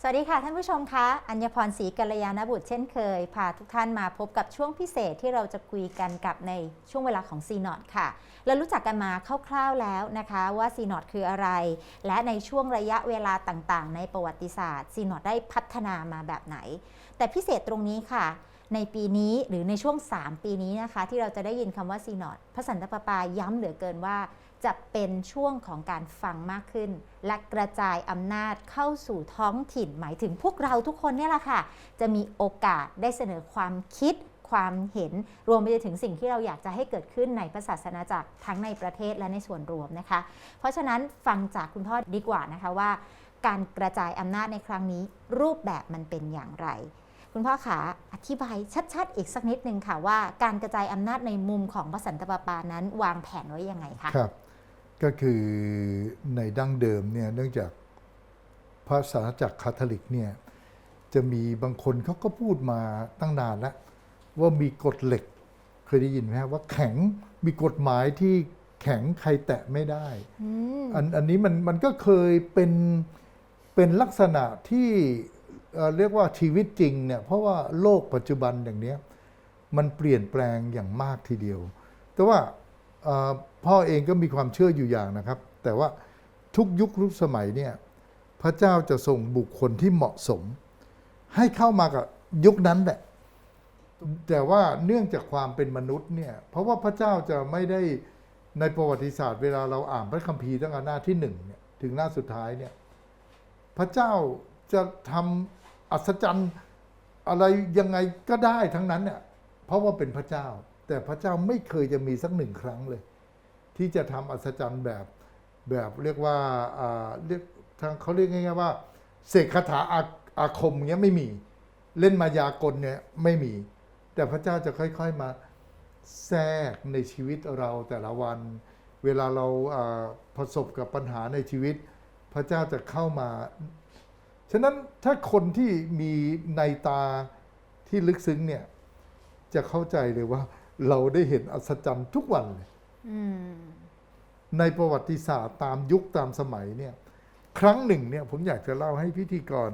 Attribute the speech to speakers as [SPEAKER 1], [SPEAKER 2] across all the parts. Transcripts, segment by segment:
[SPEAKER 1] สวัสดีค่ะท่านผู้ชมคะ อัญญพรศรีกัลยาณบุตรเช่นเคยพาทุกท่านมาพบกับช่วงพิเศษที่เราจะคุยกันกับในช่วงเวลาของซีนอตค่ะ เรารู้จักกันมาคร่าวๆแล้วนะคะว่าซีนอตคืออะไร และในช่วงระยะเวลาต่างๆ ในประวัติศาสตร์ซีนอตได้พัฒนามาแบบไหน แต่พิเศษตรงนี้ค่ะ ในปีนี้หรือในช่วง 3 ปีนี้นะคะ ที่เราจะได้ยินคำว่าซีนอตพระสันตะปาปาย้ำเหลือเกินว่า จะเป็นช่วงของการฟังมากขึ้น และกระจายอำนาจเข้าสู่ท้องถิ่น หมายถึงพวกเราทุกคนเนี่ยแหละค่ะ จะมีโอกาสได้เสนอความคิดความเห็นรวมไปถึงสิ่งที่เราอยากจะให้เกิดขึ้นในพระศาสนาจักรทั้งในประเทศและในส่วนรวมนะคะ เพราะฉะนั้นฟังจากคุณพ่อดีกว่านะคะว่า การกระจายอำนาจในครั้งนี้ รูปแบบมันเป็นอย่างไร คุณพ่อขาอธิบายชัดๆ อีกสักนิดนึงค่ะว่า การกระจายอำนาจในมุมของพระสันตะปาปานั้น วางแผนไว้ยังไงคะ
[SPEAKER 2] ครับ ก็คือในดั้งเดิมเนี่ยเนื่องจากพระสาสนาจักรคาทอลิกเนี่ยจะมีบางคนเขาก็พูดมาตั้งนานแล้ว ว่ามีกฎเหล็ก เคยได้ยินไหมครับว่าแข็งมีกฎหมายที่แข็งใครแตะไม่ได้
[SPEAKER 1] อืม
[SPEAKER 2] อันอันนี้มันมันก็เคยเป็นเป็นลักษณะที่เอ่อเรียกว่าชีวิตจริงเนี่ยเพราะว่าโลกปัจจุบันอย่างเนี้ยมันเปลี่ยนแปลงอย่างมากทีเดียว แต่ว่าเอ่อ พ่อเองก็มีความเชื่ออยู่อย่างนะครับ แต่ว่าทุกยุคทุกสมัยเนี่ยพระเจ้าจะส่งบุคคลที่เหมาะสม ให้เข้ามากับยุคนั้นแหละแต่ว่าเนื่องจากความเป็นมนุษย์เนี่ยเพราะว่าพระเจ้าจะไม่ได้ในประวัติศาสตร์เวลาเราอ่านพระคัมภีร์ตั้งแต่หน้าที่หนึ่งเนี่ยถึงหน้าสุดท้ายเนี่ยพระเจ้าจะทำอัศจรรย์อะไรยังไงก็ได้ทั้งนั้นเนี่ยเพราะว่าเป็นพระเจ้า แต่พระเจ้าไม่เคยจะมีสักหนึ่งครั้งเลย ที่จะทำอัศจรรย์แบบแบบเรียกว่าเรียกทางเขาเรียกง่ายๆว่าเสกคาถาอาอาคมเงี้ยไม่มีเล่นมายากลเนี่ยไม่มี แต่พระเจ้าจะค่อยๆมาแทรกในชีวิตเราแต่ละวัน เวลาเราประสบกับปัญหาในชีวิต พระเจ้าจะเข้ามา ฉะนั้นถ้าคนที่มีในตาที่ลึกซึ้งเนี่ยจะเข้าใจเลยว่าเราได้เห็นอัศจรรย์ทุกวันเลย ในประวัติศาสตร์ตามยุคตามสมัยเนี่ย ครั้งหนึ่งเนี่ยผมอยากจะเล่าให้พิธีกร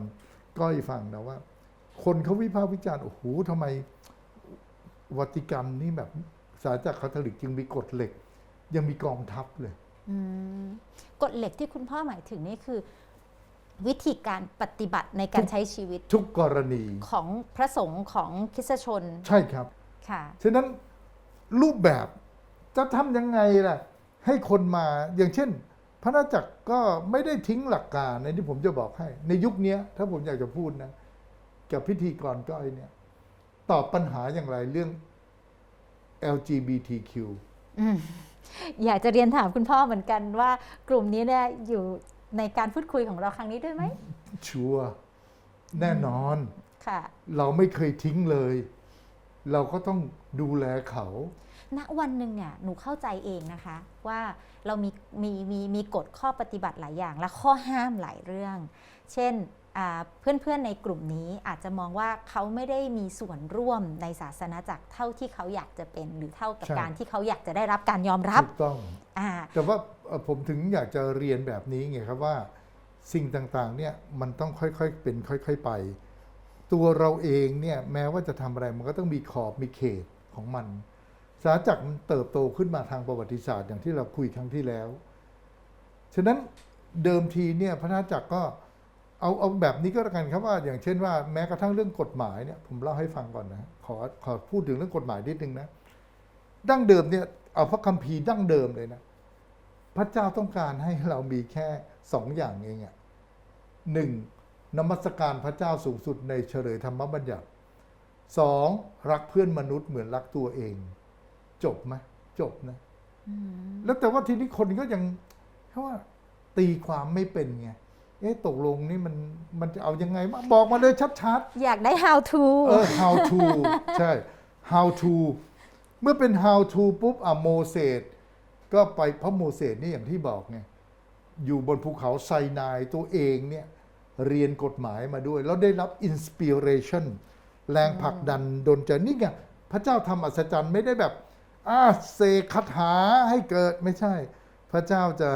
[SPEAKER 2] ก้อยฟังนะว่า คนเขาวิพากษ์วิจารณ์โอ้โหทำไมวัติกันนี่แบบสาจากรคาทอลิกจึงมีกฎเหล็ก ยังมีกองทัพเลย
[SPEAKER 1] อืมกฎเหล็กที่คุณพ่อหมายถึงนี่คือ วิธีการปฏิบัติในการใช้ชีวิต
[SPEAKER 2] ทุกกรณี
[SPEAKER 1] ของพระสงฆ์ของคริสตชน
[SPEAKER 2] ใช่ครับ
[SPEAKER 1] ค่ะ
[SPEAKER 2] ฉะนั้นรูปแบบ จะทำยังไงล่ะ ให้คนมาอย่างเช่น พระนาจักรก็ไม่ได้ทิ้งหลักการในที่ผมจะบอกให้ ในยุคเนี้ยถ้าผมอยากจะพูดนะ กับพิธีกรก้อยเนี่ย ตอบปัญหาอย่างไรเรื่อง LGBTQ
[SPEAKER 1] อืมอยากจะเรียนถามคุณพ่อเหมือนกันว่ากลุ่มนี้เนี่ยอยู่ในการพูดคุยของเราครั้งนี้ด้วยไหม
[SPEAKER 2] ชัวร์แน่นอน
[SPEAKER 1] ค่ะ
[SPEAKER 2] เราไม่เคยทิ้งเลย เราก็ต้องดูแลเขา
[SPEAKER 1] ณวันหนึ่งเนี่ยหนูเข้าใจเองนะคะ ว่าเรามีมีมีมีกฎข้อปฏิบัติหลายอย่าง และข้อห้ามหลายเรื่อง เช่นอ่าเพื่อนๆในกลุ่มนี้อาจจะมองว่าเขาไม่ได้มีส่วนร่วมในศาสนาจักรเท่าที่เขาอยากจะเป็น หรือเท่ากับ
[SPEAKER 2] ใช่
[SPEAKER 1] การที่เขาอยากจะได้รับการยอมรับ
[SPEAKER 2] ถูกต้อง
[SPEAKER 1] อ่า
[SPEAKER 2] แต่ว่าเอ่อผมถึงอยากจะเรียนแบบนี้ไงครับว่าสิ่งต่างๆเนี่ยมันต้องค่อยๆเป็นค่อย ๆไป ตัวเราเองเนี่ยแม้ว่าจะทำอะไรมันก็ต้องมีขอบมีเขตของมัน สาจักรมันเติบโตขึ้นมาทางประวัติศาสตร์อย่างที่เราคุยครั้งที่แล้ว ฉะนั้นเดิมทีเนี่ยพระนาจักรก็เอาเอาแบบนี้ก็แล้วกันครับว่า อย่างเช่นว่าแม้กระทั่งเรื่องกฎหมายเนี่ยผมเล่าให้ฟังก่อนนะขอขอพูดถึงเรื่องกฎหมายนิดนึงนะดั้งเดิมเนี่ยเอาพระคัมภีร์ดั้งเดิมเลยนะ พระเจ้าต้องการให้เรามีแค่สองอย่างเองอะหนึ่งนมัสการพระเจ้าสูงสุดในเฉลยธรรมบัญญัติสองรักเพื่อนมนุษย์เหมือนรักตัวเอง จบไหมจบนะแล้วแต่ว่าทีนี้คนก็ยังเขาว่าตีความไม่เป็นไงเอ๊ะตกลงนี่มันมันจะเอายังไงมาบอกมาเลยชัดๆ
[SPEAKER 1] อยากได้ how to
[SPEAKER 2] เออ how to ใช่ how to เมื่อเป็น how to ปุ๊บอะโมเสสก็ไปเพราะโมเสสนี่อย่างที่บอกไงอยู่บนภูเขาไซนายตัวเองเนี่ยเรียนกฎหมายมาด้วย แล้วได้รับอินสปิเรชันแรงผลักดันดนใจนี่ไงพระเจ้าทำอัศจรรย์ไม่ได้แบบ อาเสกคาถาให้เกิดไม่ใช่ พระเจ้าจะ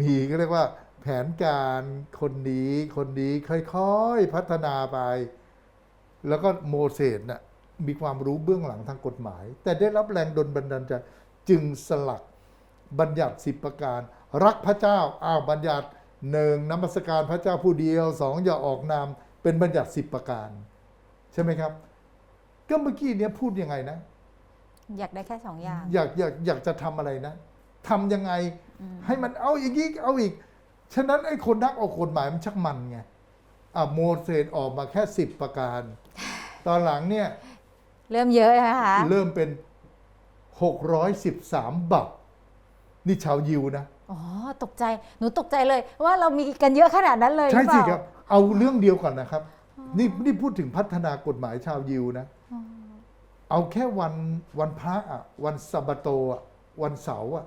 [SPEAKER 2] มีก็เรียกว่าแผนการคนนี้คนนี้ค่อยๆพัฒนาไป แล้วก็โมเสสน่ะมีความรู้เบื้องหลังทางกฎหมาย แต่ได้รับแรงดลบันดาลใจจึงสลักบัญญัติสิบประการ รักพระเจ้าอ้าวบัญญัติหนึ่งนมัสการพระเจ้าผู้เดียวสองอย่าออกนามเป็นบัญญัติสิบประการ ใช่ไหมครับ ก็เมื่อกี้เนี้ยพูดยังไงนะ
[SPEAKER 1] อยากได้แค่สองอย่าง
[SPEAKER 2] อยากอยากอยากจะทำอะไรนะทำยังไง
[SPEAKER 1] อืม
[SPEAKER 2] ให้มันเอาอย่างนี้เอาอีก ฉะนั้นไอ้คนนักออกกฎหมายมันชักมันไงอะโมเสสออกมาแค่สิบประการ ตอนหลังเนี่ย
[SPEAKER 1] เริ่มเยอะนะคะ
[SPEAKER 2] เริ่มเป็นหกร้อยสิบสามบับนี่ชาวยิวนะ
[SPEAKER 1] อ๋อตกใจหนูตกใจเลย ว่าเรามีกันเยอะขนาดนั้นเลย
[SPEAKER 2] ใช่
[SPEAKER 1] หอเป
[SPEAKER 2] สิ
[SPEAKER 1] ล่า
[SPEAKER 2] ครับ เอาเรื่องเดียวก่อนนะครับ นี่นี่พูดถึงพัฒนากฎหมายชาวยิวนะ เอาแค่วันวันพระอะวันสะบาโตอะวันเสาร์อะ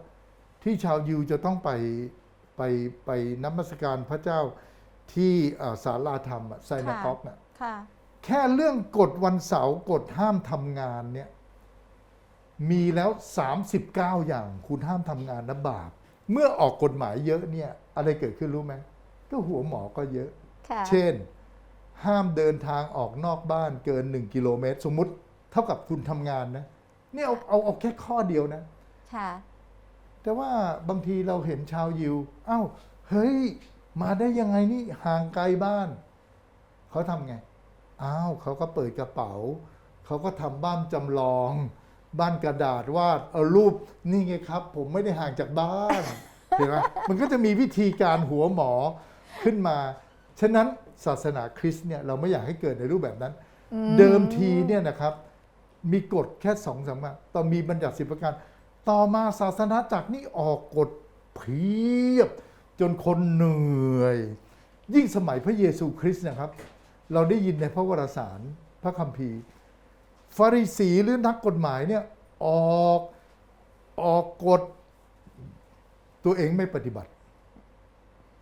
[SPEAKER 2] ที่ชาวยิวจะต้องไปไปไปนมัสการพระเจ้าที่อ่าศาลาธรรมอะไซนาก๊อกน่ะ
[SPEAKER 1] ค่ะ
[SPEAKER 2] แค่เรื่องกฎวันเสาร์กฎห้ามทำงานเนี่ยมีแล้ว 39 อย่างคุณห้ามทำงานนะบาป เมื่อออกกฎหมายเยอะเนี่ยอะไรเกิดขึ้นรู้ไหมก็หัวหมอก็เยอะ
[SPEAKER 1] ค่ะ
[SPEAKER 2] เช่น ห้ามเดินทางออกนอกบ้านเกิน 1 กิโลเมตร สมมุติเท่ากับคุณทำงานนะนี่เอาเอาเอาแค่ข้อเดียวนะ
[SPEAKER 1] ค่ะ
[SPEAKER 2] แต่ว่าบางทีเราเห็นชาวยิวเอ้าเฮ้ย มาได้ยังไงนี่ห่างไกลบ้าน เขาทำไง อ้าวเขาก็เปิดกระเป๋า เขาก็ทำบ้านจำลอง บ้านกระดาษวาดเอารูปนี่ไงครับ ผมไม่ได้ห่างจากบ้านเห็นไหมมันก็จะมีวิธีการหัวหมอขึ้นมา ฉะนั้นศาสนาคริสต์เนี่ยเราไม่อยากให้เกิดในรูปแบบนั้น เดิมทีเนี่ยนะครับ มีกฎแค่สองสามอย่างต่อมีบัญญัติสิบประการ ต่อมาศาสนาจักรนี่ออกกฎเพียบ จนคนเหนื่อย ยิ่งสมัยพระเยซูคริสต์นะครับ เราได้ยินในพระวรสารพระคัมภีร์ฟาริสีหรือนักกฎหมายเนี่ยออกออกกฎตัวเองไม่ปฏิบัติ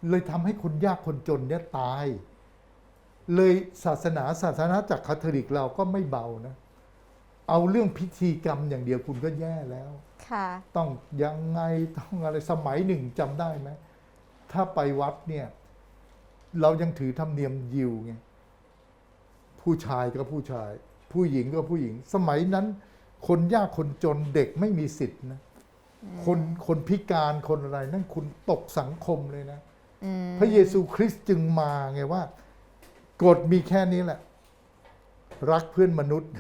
[SPEAKER 2] เลยทำให้คนยากคนจนเนี่ยตาย เลยศาสนาศาสนาจากรคาทอลิกเราก็ไม่เบานะ เอาเรื่องพิธีกรรมอย่างเดียวคุณก็แย่แล้ว
[SPEAKER 1] ค่ะ
[SPEAKER 2] ต้องยังไงต้องอะไรสมัยหนึ่งจำได้ไหมถ้าไปวัดเนี่ย เรายังถือธรรมเนียมยิวไงผู้ชายก็ผู้ชาย ผู้หญิงก็ผู้หญิง สมัยนั้น คนยากคนจนเด็กไม่มีสิทธินะคนคนพิการคนอะไร นั่นคุณตกสังคมเลยนะ
[SPEAKER 1] อืม
[SPEAKER 2] พระเยซูคริสต์จึงมาไงว่ากฎมีแค่นี้แหละ รักเพื่อนมนุษย์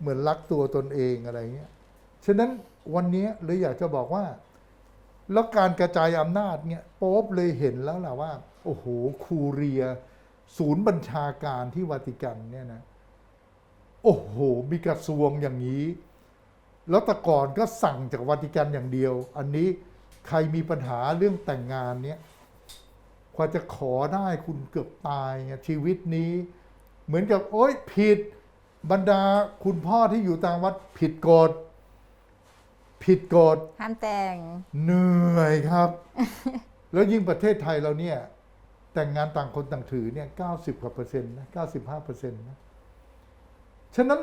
[SPEAKER 2] เหมือนรักตัวตนเองอะไรเงี้ย ฉะนั้นวันนี้เลยอยากจะบอกว่า แล้วการกระจายอำนาจเนี่ยโป๊บเลยเห็นแล้วล่ะว่า โอ้โหคูเรีย ศูนย์บัญชาการที่วาติกันเนี่ยนะ โอ้โห มีกระทรวงอย่างนี้ แล้วแต่ก่อนก็สั่งจากวาติกันอย่างเดียว อันนี้ใครมีปัญหาเรื่องแต่งงานเนี่ยกว่าจะขอได้คุณเกือบตายไงชีวิตนี้ เหมือนกับโอ๊ยผิด บรรดาคุณพ่อที่อยู่ต่างวัดผิดกฎผิดกฎ
[SPEAKER 1] ห้ามแต่ง
[SPEAKER 2] เหนื่อยครับ แล้วยิ่งประเทศไทยเราเนี่ย แต่งงานต่างคนต่างถือเนี่ยเก้าสิบกว่าเปอร์เซ็นต์นะเก้าสิบห้าเปอร์เซ็นต์นะฉะนั้น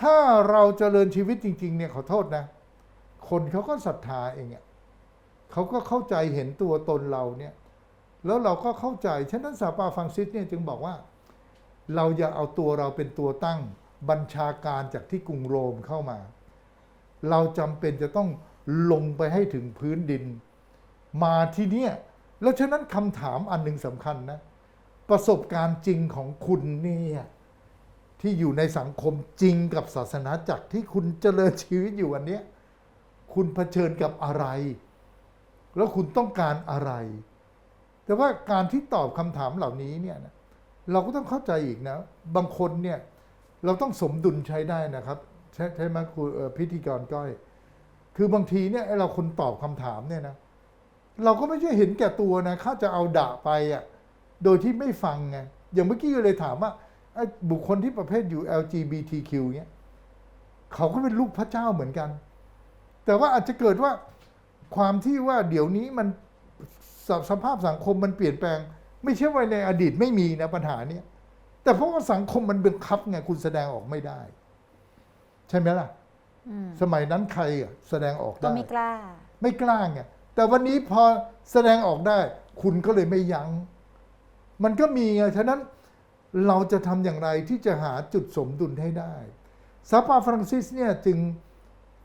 [SPEAKER 2] ถ้าเราเจริญชีวิตจริง ๆ เนี่ยขอโทษนะ คนเขาก็ศรัทธาเองอะเขาก็เข้าใจเห็นตัวตนเราเนี่ย แล้วเราก็เข้าใจ ฉะนั้นซาปาฟังซิสเนี่ยจึงบอกว่า เราอย่าเอาตัวเราเป็นตัวตั้งบัญชาการจากที่กรุงโรมเข้ามา เราจำเป็นจะต้องลงไปให้ถึงพื้นดิน มาที่เนี่ยแล้วฉะนั้นคำถามอันหนึ่งสำคัญนะ ประสบการณ์จริงของคุณเนี่ยที่อยู่ในสังคมจริงกับศาสนาจักรที่คุณเจริญชีวิตอยู่วันนี้คุณเผชิญกับอะไร แล้วคุณต้องการอะไร แต่ว่าการที่ตอบคำถามเหล่านี้เนี่ยนะ เราก็ต้องเข้าใจอีกนะ บางคนเนี่ยเราต้องสมดุลใช้ได้นะครับ ใช่ใช่ไหมครูพิธีกรก้อย คือบางทีเนี่ยเราคนตอบคำถามเนี่ยนะ เราก็ไม่ใช่เห็นแก่ตัวนะข้าจะเอาด่าไปอะโดยที่ไม่ฟังไงอย่างเมื่อกี้เลยถามว่าไอ้บุคคลที่ประเภทอยู่ LGBTQ เนี่ยเขาก็เป็นลูกพระเจ้าเหมือนกัน แต่ว่าอาจจะเกิดว่าความที่ว่าเดี๋ยวนี้มันสสภาพสังคมมันเปลี่ยนแปลง ไม่ใช่ว่าในอดีตไม่มีนะปัญหาเนี้ยแต่เพราะว่าสังคมมันบังคับไงคุณแสดงออกไม่ได้ ใช่ไหมล่ะ
[SPEAKER 1] อืม
[SPEAKER 2] สมัยนั้นใครอะแสดงออก
[SPEAKER 1] ก็
[SPEAKER 2] ได้
[SPEAKER 1] ไม่กล้า
[SPEAKER 2] ไม่กล้าไงแต่วันนี้พอแสดงออกได้ คุณก็เลยไม่ยัง้ง มันก็มีไงฉะนั้นเราจะทำอย่างไรที่จะหาจุดสมดุลให้ได้ซาปาฟรังซิสเนี่ยจึง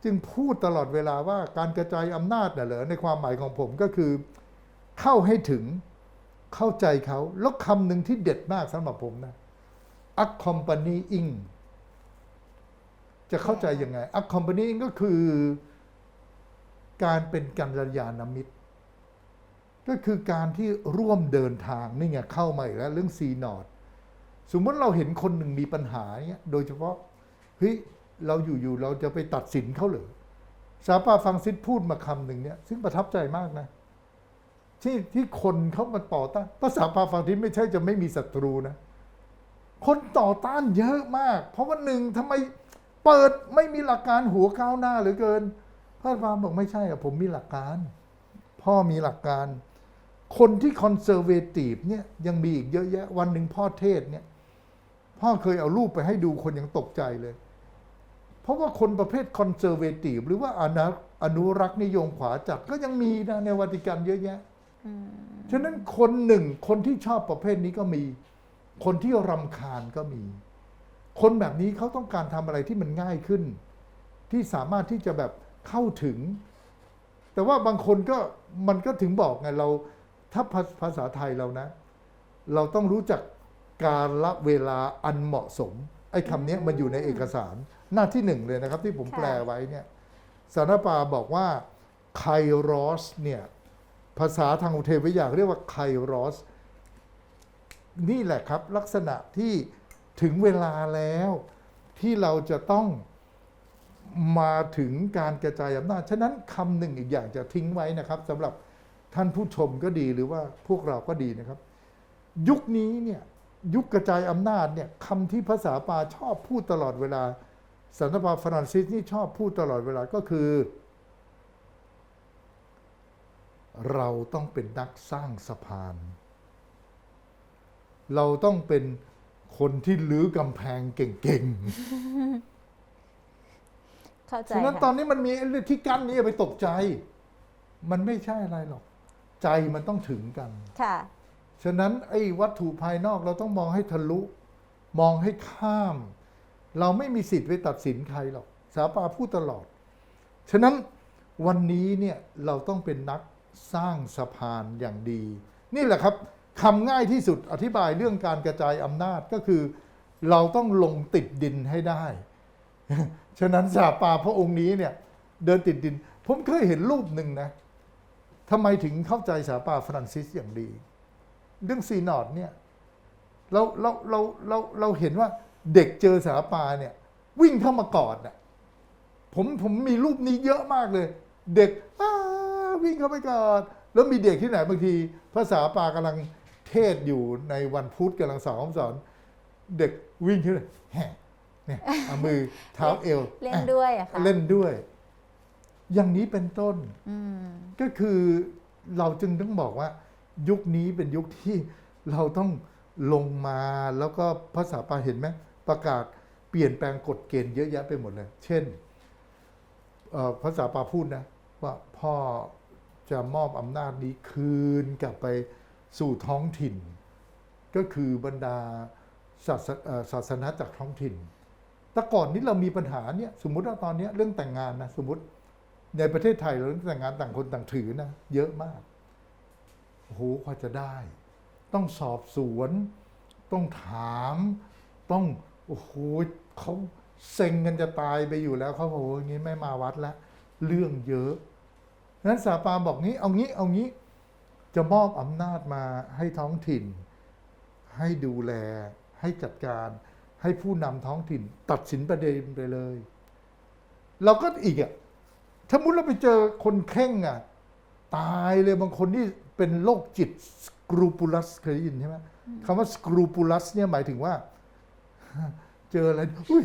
[SPEAKER 2] จึงพูดตลอดเวลาว่าการกระจายอำนาจน่ะเหรอในความหมายของผมก็คือ เข้าให้ถึง เข้าใจเขาแล้วคำหนึ่งที่เด็ดมากสำหรับผมนะ accompanying จะเข้าใจยังไง accompanying ก็คือการเป็นกัลยาณมิตร ก็คือการที่ร่วมเดินทางนี่ไงเข้ามาอีกแล้วเรื่องซีนอดสมมติเราเห็นคนหนึ่งมีปัญหาเนี่ยโดยเฉพาะเฮ้ยเราอยู่ๆเราจะไปตัดสินเขาเหรือซาปาฟังซิดพูดมาคำหนึ่งเนี่ยซึ่งประทับใจมากนะ ที่ที่คนเขามาต่อต้านภาษาปาฟังซิดไม่ใช่จะไม่มีศัตรูนะ คนต่อต้านเยอะมาก เพราะว่าหนึ่งทำไมเปิดไม่มีหลักการหัวก้าวหน้าเหลือเกินพระพามบอกไม่ใช่อะผมมีหลักการ พ่อมีหลักการ คนที่คอนเซอร์เวทีฟเนี่ยยังมีอีกเยอะแยะ วันหนึ่งพ่อเทศเนี่ย พ่อเคยเอารูปไปให้ดูคนยังตกใจเลย เพราะว่าคนประเภทคอนเซอร์เวทีฟหรือว่าอนุอนุรักษ์นิยมขวาจัดก็ยังมีนะในวัติกันเยอะแยะ ฉะนั้นคนหนึ่งคนที่ชอบประเภทนี้ก็มี คนที่รำคาญก็มี คนแบบนี้เขาต้องการทำอะไรที่มันง่ายขึ้น ที่สามารถที่จะแบบเข้าถึง แต่ว่าบางคนก็มันก็ถึงบอกไงเราถ้าภาภาษาไทยเรานะ เราต้องรู้จักการละเวลาอันเหมาะสม ไอ้คำนี้มันอยู่ในเอกสารหน้าที่หนึ่งเลยนะครับ ที่ผม
[SPEAKER 1] ค่ะ
[SPEAKER 2] แปลไว้เนี่ยสารปาบอกว่าไครอสเนี่ย ภาษาทางอุเทววิทยาเรียกว่าไครอส นี่แหละครับลักษณะที่ถึงเวลาแล้วที่เราจะต้องมาถึงการกระจายอำนาจ ฉะนั้นคำหนึ่งอีกอย่างจะทิ้งไว้นะครับสำหรับท่านผู้ชมก็ดีหรือว่าพวกเราก็ดีนะครับ ยุคนี้เนี่ยยุคกระจายอำนาจเนี่ยคำที่ภาษาปาชอบพูดตลอดเวลาสันตปาฟรานซิสนี่ชอบพูดตลอดเวลาก็คือ เราต้องเป็นนักสร้างสะพาน เราต้องเป็นคนที่ลื้อกำแพงเก่ง
[SPEAKER 1] เข้าใจ
[SPEAKER 2] ๆฉะนั้นตอ
[SPEAKER 1] ค่ะ
[SPEAKER 2] นนี้มันมีไอ้เรื่องที่กั้นนี้อย่าไปตกใจ มันไม่ใช่อะไรหรอก ใจมันต้องถึงกัน
[SPEAKER 1] ค่ะ
[SPEAKER 2] ฉะนั้นไอ้วัตถุภายนอกเราต้องมองให้ทะลุ มองให้ข้าม เราไม่มีสิทธิ์ไปตัดสินใครหรอก สาปาพูดตลอด ฉะนั้นวันนี้เนี่ยเราต้องเป็นนัก สร้างสะพานอย่างดี นี่แหละครับคำง่ายที่สุดอธิบายเรื่องการกระจายอำนาจก็คือ เราต้องลงติดดินให้ได้ ฉะนั้นสาปาพระองค์นี้เนี่ยเดินติดดิน ผมเคยเห็นรูปหนึ่งนะทำไมถึงเข้าใจสาปาฟรานซิสอย่างดี เรื่องซีนอดเนี่ยเราเราเราเราเราเห็นว่าเด็กเจอสาปาเนี่ย วิ่งเข้ามากอดน่ะผมผมมีรูปนี้เยอะมากเลย เด็กอ้า วิ่งเข้าไปกอดแล้วมีเด็กที่ไหนบางที ภาษาปากำลังเทศอยู่ในวันพุธกำลังสอนคำสอน เด็กวิ่งขึ้นเลยแห่เนี่ยเอามือเท้าเอว
[SPEAKER 1] เล่นด้วยอะค่ะ
[SPEAKER 2] เล่นด้วย อย่างนี้เป็นต้น
[SPEAKER 1] อืม
[SPEAKER 2] ก็คือเราจึงต้องบอกว่า ยุคนี้เป็นยุคที่เราต้องลงมาแล้วก็ภาษาปาเห็นไหมประกาศเปลี่ยนแปลงกฎเกณฑ์เยอะแยะไปหมดเลย เช่นเอ่อภาษาปาพูดนะ ว่าพ่อ จะมอบอำนาจนี้คืนกลับไปสู่ท้องถิ่น ก็คือบรรดาศาสศาสนาจากท้องถิ่น แต่ก่อนนี้เรามีปัญหาเนี่ยสมมุติว่าตอนนี้เรื่องแต่งงานนะสมมติในประเทศไทยเราเรื่องแต่งงานต่างคนต่างถือนะเยอะมากโอ้โหกว่าจะได้ ต้องสอบสวน ต้องถาม ต้องโอ้โหเขาเซ็งกันจะตายไปอยู่แล้วเขาบอกว่าอย่างนี้ไม่มาวัดล้วเรื่องเยอะ นั้นสาปาบอกงี้ เอางี้เอางี้จะมอบอำนาจมาให้ท้องถิ่น ให้ดูแล ให้จัดการ ให้ผู้นำท้องถิ่น ตัดสินประเด็นไปเลย เราก็อีกอะถ้ามุติเราไปเจอคนเข่งอะ ตายเลยบางคนที่เป็นโรคจิตสกรูปูลัสเคยได้ยินใช่ไหมคำว่าสกรูปูลัสเนี่ยหมายถึงว่า เจออะไรอุ้ย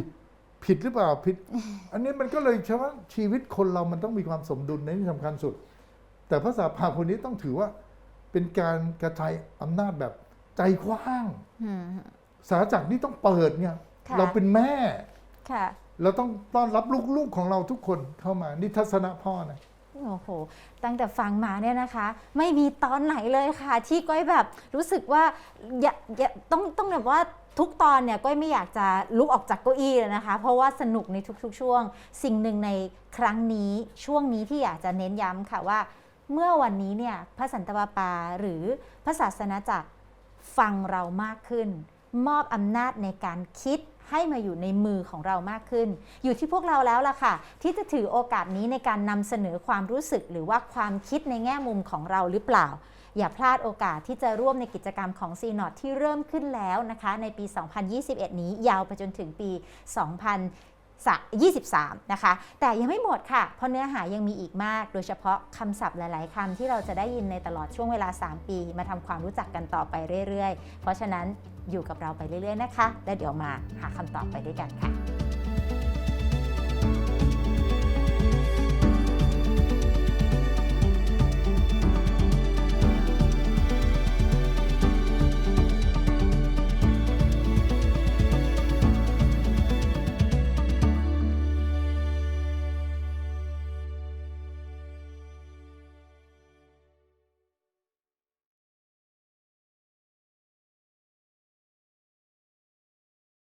[SPEAKER 2] ผิดหรือเปล่าผิด อันนี้มันก็เลยใช่ว่าชีวิตคนเรามันต้องมีความสมดุลในที่สำคัญสุด แต่ภาษาพาคนนี้ต้องถือว่าเป็นการกระจายอำนาจแบบใจกว้าง
[SPEAKER 1] อืม
[SPEAKER 2] สาจักรนี่ต้องเปิดเนี่ย
[SPEAKER 1] ค่ะ
[SPEAKER 2] เราเป็นแม่
[SPEAKER 1] ค่ะ
[SPEAKER 2] เราต้องต้อนรับลูกๆของเราทุกคนเข้ามา นี่ทัศนะพ่อนะ
[SPEAKER 1] โอ้โห ตั้งแต่ฟังมาเนี่ยนะคะ ไม่มีตอนไหนเลยค่ะ ที่ก้อยแบบรู้สึกว่าอย่าอย่าต้องต้องแบบว่า ทุกตอนเนี่ยก้อยไม่อยากจะลุกออกจากเก้าอี้เลยนะคะ เพราะว่าสนุกในทุกๆ ช่วง สิ่งหนึ่งในครั้งนี้ช่วงนี้ที่อยากจะเน้นย้ำค่ะว่า เมื่อวันนี้เนี่ยพระสันตะปาปาหรือพระศาสนาจักรฟังเรามากขึ้น มอบอำนาจในการคิดให้มาอยู่ในมือของเรามากขึ้น อยู่ที่พวกเราแล้วล่ะค่ะ ที่จะถือโอกาสนี้ในการนำเสนอความรู้สึกหรือว่าความคิดในแง่มุมของเราหรือเปล่า อย่าพลาดโอกาสที่จะร่วมในกิจกรรมของ c n o t ที่เริ่มขึ้นแล้วนะคะ ในปี 2021 นี้ยาวไปจนถึงปี2023 นะคะ แต่ยังไม่หมดค่ะ เพราะเนื้อหายังมีอีกมาก โดยเฉพาะคำศัพท์หลาย ๆคำที่เราจะได้ยินในตลอดช่วงเวลา 3 ปี มาทำความรู้จักกันต่อไปเรื่อย ๆ เพราะฉะนั้นอยู่กับเราไปเรื่อย ๆ นะคะ และเดี๋ยวมาหาคำตอบไปด้วยกันค่ะ